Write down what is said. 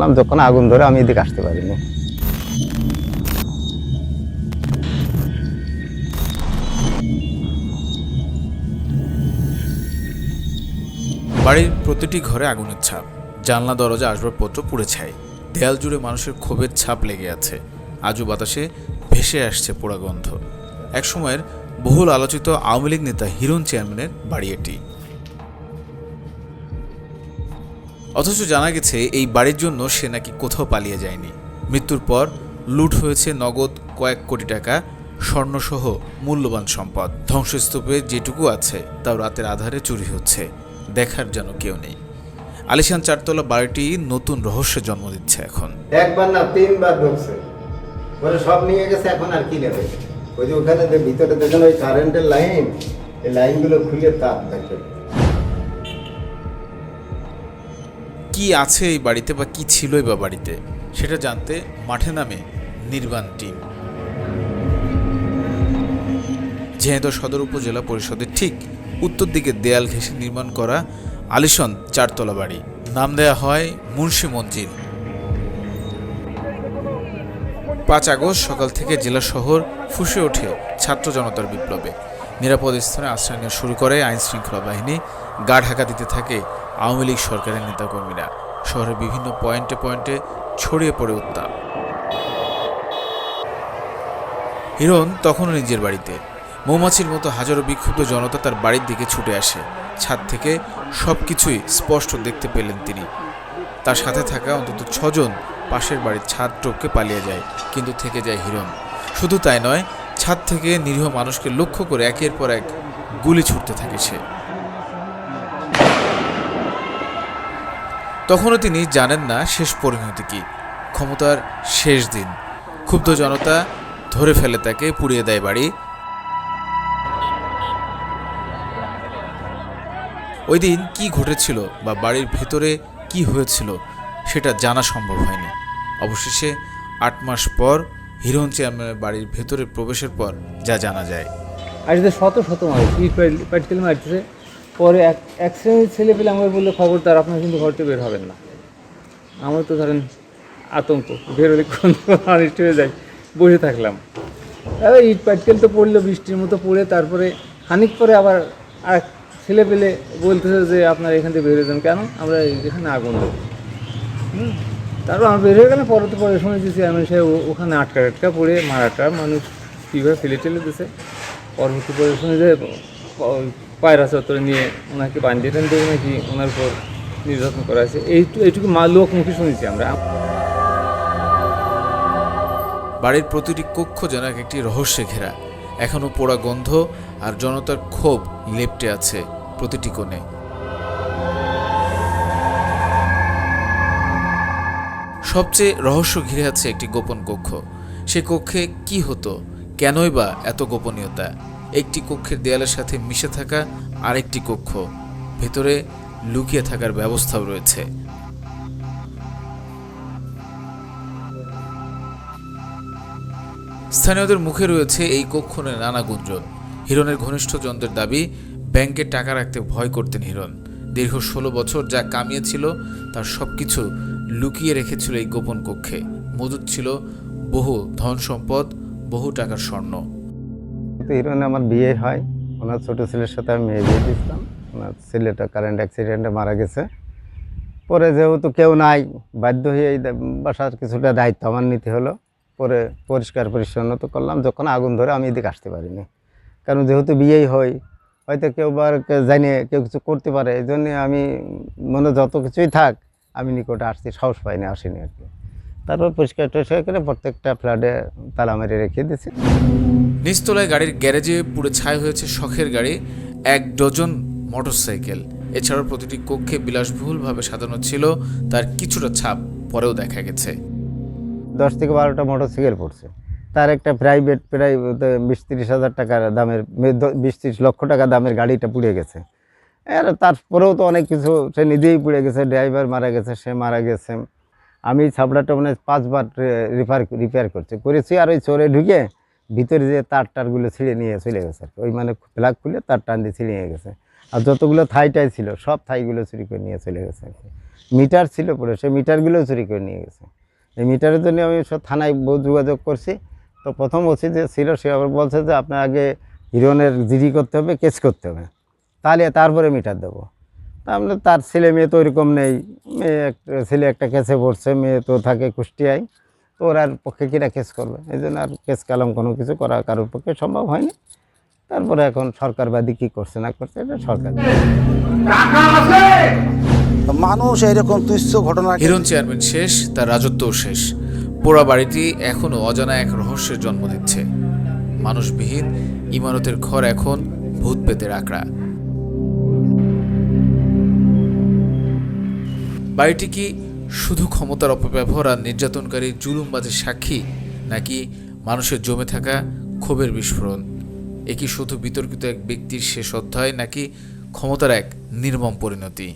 করলাম যখন আগুন ধরে আমি এদিকে আসতে পারিনি। বাড়ির প্রতিটি ঘরে আগুনের ছাপ। জানলা, দরজা, আসবাবপত্র পুড়ে ছাই। দেয়াল জুড়ে মানুষের ক্ষোভের ছাপ লেগে আছে। আজও বাতাসে ভেসে আসছে পোড়া গন্ধ। একসময়ের বহুল আলোচিত আওয়ামী লীগ নেতা হিরণ চেয়ারম্যানের বাড়ি এটি। অথচ জানা গেছে, এই বাড়ির জন্য সে নাকি কোথাও পালিয়ে যায়নি। মৃত্যুর পর লুট হয়েছে নগদ কয়েক কোটি টাকা, স্বর্ণসহ মূল্যবান সম্পদ। ধ্বংসস্তূপে যেটুকু আছে, তাও রাতের আধারে চুরি হচ্ছে। দেখার যেন কেউ নেই। আলিশান চারতলা বাড়িটি নতুন রহস্যের জন্ম দিচ্ছে এখন। একবার না, তিনবার ঢুকছে পরে সব নিয়ে গেছে, এখন আর কি নেবে? ওই যে ওখানে ভিতরে দেখেন ওই কারেন্টের লাইন এই লাইনগুলো খুলে তার দেখে কি আছে এই বাড়িতে বা কি ছিলই বা বাড়িতে, সেটা জানতে মাঠে নামে নির্বাণ টিম। ঝিনাইদহ সদর উপজেলা পরিষদের ঠিক উত্তর দিকে দেয়াল ঘেঁষে নির্মাণ করা আলিশন চারতলা বাড়ি। নাম দেয়া হয় মুন্সি মঞ্জিল। পাঁচ আগস্ট সকাল থেকে জেলা শহর ফুসে ওঠে ছাত্র জনতার বিপ্লবে। নিরাপদ স্থানে আশ্রয় নেওয়া শুরু করে আইন শৃঙ্খলা বাহিনী, গা ঢাকা দিতে থাকে আওয়ামী লীগ সরকারের নেতাকর্মীরা শহরের বিভিন্ন পয়েন্টে পয়েন্টে ছড়িয়ে পড়ে উত্তাপ। হিরণ তখনও নিজের বাড়িতে। মৌমাছির মতো হাজারো বিক্ষুব্ধ জনতা তার বাড়ির দিকে ছুটে আসে। ছাদ থেকে সব কিছুই স্পষ্ট দেখতে পেলেন তিনি। তার সাথে থাকা অন্তত ছজন পাশের বাড়ির ছাদ টপকে পালিয়ে যায়, কিন্তু থেকে যায় হিরণ। শুধু তাই নয়, ছাদ থেকে নিরীহ মানুষকে লক্ষ্য করে একের পর এক গুলি ছুটতে থাকে সে। তখনও তিনি জানেন না শেষ পরিণতি কি। ক্ষমতার শেষ দিন। ক্ষুব্ধ জনতা ধরে ফেলে তাকে, পুড়িয়ে দেয় বাড়ি। ওই দিন কি ঘটেছিল বা বাড়ির ভেতরে কি হয়েছিল সেটা জানা সম্ভব হয়নি। অবশেষে আট মাস পর হিরণ চেয়ারম্যানের বাড়ির ভেতরে প্রবেশের পর যা জানা যায়। আসলে শত শত মানুষ পরে এক এক শ্রেণির ছেলে পেলে আমাকে বলল খবরদার আপনার কিন্তু ঘর থেকে বের হবেন না। আমার তো ধরেন আতঙ্ক, বের হলে কোন অনিষ্ট হয়ে যায়, বসে থাকলাম। ইট পাটকেল তো পড়ল, বৃষ্টির মতো পড়ে, তারপরে খানিক পরে আবার আর ছেলে পেলে বলতেছে যে, আপনার এখান থেকে বের যান। কেন? আমরা এখানে আগুন দেবো। তারপর আমরা বের হয়ে গেলে পরে তো পরে শুনেছি চেয়ারম্যান সাহেব ওখানে আটকা আটকা পড়ে, মারাটা মানুষ কীভাবে ফেলে টেলে দিছে। পরবর্তী পরে শুনে যে পায়রা চত্বরে নিয়ে ওনাকে বান্ধিয়ে দিয়ে নাকি ওনার উপর নির্যাতন করা হয়েছে। এই এইটুকু মা লোক মুখে শুনেছি আমরা। বাড়ির প্রতিটি কক্ষ যেন এক একটি রহস্যে ঘেরা। এখনও পোড়া গন্ধ আর জনতার ক্ষোভ লেপ্টে আছে প্রতিটি কোণে। সবচেয়ে রহস্য ঘিরে আছে একটি গোপন কক্ষ। সে কক্ষে কি হতো? কেনই বা এত গোপনীয়তা? একটি কক্ষের দেয়ালের সাথে মিশে থাকা আরেকটি কক্ষ। ভেতরে লুকিয়ে থাকার ব্যবস্থাও রয়েছে। স্থানীয়দের মুখে রয়েছে এই কক্ষ নিয়ে নানা গুঞ্জন। হিরণের ঘনিষ্ঠজনদের দাবি, ব্যাংকে টাকা রাখতে ভয় করতেন হিরণ। দীর্ঘ ষোলো বছর যা কামিয়েছিল তার সব কিছু লুকিয়ে রেখেছিল এই গোপন কক্ষে। মজুদ ছিল বহু ধন সম্পদ বহু টাকার স্বর্ণ। তো হিরোনে আমার বিয়ে হয়, ওনার ছোটো ছেলের সাথে আমি মেয়ে বিয়ে দিচ্ছিলাম ওনার ছেলেটা কারেন্ট অ্যাক্সিডেন্টে মারা গেছে। পরে যেহেতু কেউ নাই, বাধ্য হয়ে এই বাসার কিছুটা দায়িত্ব আমার নিতে হলো। পরে পরিষ্কার পরিচ্ছন্ন তো করলাম, যখন আগুন ধরে আমি এদিকে আসতে পারিনি। কারণ যেহেতু বিয়েই হয়, হয়তো কেউ বার জানিয়ে কেউ কিছু করতে পারে। এই জন্যে আমি মনে যত কিছুই থাক, আমি নিকটে আসছি সাহস পাইনি, আসিনি আর কি। তারপর পরিষ্কার টরিষ্কার করে প্রত্যেকটা ফ্ল্যাটে তালা মেরে রেখে দিয়েছি। নিচতলায় গাড়ির গ্যারেজে পুরো ছাই হয়েছে শখের গাড়ি এক ডজন মোটরসাইকেল। এছাড়াও প্রতিটি কক্ষে বিলাসবহুলভাবে সাজানো ছিল তার কিছুটা ছাপ পরেও দেখা গেছে। দশ থেকে বারোটা মোটরসাইকেল পড়ছে। তার একটা প্রাইভেট প্রায় বিশ তিরিশ হাজার টাকার দামের বিশ তিরিশ লক্ষ টাকা দামের গাড়িটা পুড়ে গেছে। আর তারপরেও তো অনেক কিছু সে নিজেই পুড়ে গেছে ড্রাইভার মারা গেছে সে মারা গেছে। আমি ছাপড়াটা মানে পাঁচবার রিপেয়ার রিপেয়ার করছি। করেছি আর ওই চোরে ঢুকে ভিতরে যে তার টারগুলো ছিঁড়ে নিয়ে চলে গেছে। ওই মানে প্লাগ খুলে তার টান দিয়ে ছিঁড়ে নিয়ে গেছে। আর যতগুলো থাই টাই ছিল, সব থাইগুলো চুরি করে নিয়ে চলে গেছে। মিটার ছিল পরে, সেই মিটারগুলোও চুরি করে নিয়ে গেছে। এই মিটারের জন্য আমি সব থানায় বহু যোগাযোগ করছি। তো প্রথম ওসি যে, ছিল, সে আবার বলছে যে, আপনার আগে হিরনের জিডি করতে হবে, কেস করতে হবে। তাহলে তারপরে মিটার দেবো। তা আমরা তার ছেলে মেয়ে তো ওইরকম নেই। মেয়ে একটা ছেলে একটা কেসে পড়ছে মেয়ে তো থাকে কুষ্টিয়ায়। তো ওর আর পক্ষে কিরা কেস করবে? এই জন্য আর কেস কালাম কোনো কিছু করা কারোর পক্ষে সম্ভব হয়নি। তারপরে এখন সরকারবাদী কী করছে না করছে এটা সরকার। মানুষ এরকম তুচ্ছ ঘটনা হিরণ চেয়ারম্যান শেষ তার রাজত্বও শেষ। পোড়া বাড়িটি এখনও অজানা এক রহস্যের জন্ম দিচ্ছে। মানুষবিহীন ইমারতের ঘর এখন ভূত পেতের আঁকড়া বাড়িটি কি শুধু ক্ষমতার অপব্যবহার আর নির্যাতনকারী জুলুমবাজের সাক্ষী, নাকি মানুষের জমে থাকা ক্ষোভের বিস্ফোরণ? এ কি শুধু বিতর্কিত এক ব্যক্তির শেষ অধ্যায়, নাকি ক্ষমতার এক নির্মম পরিণতি?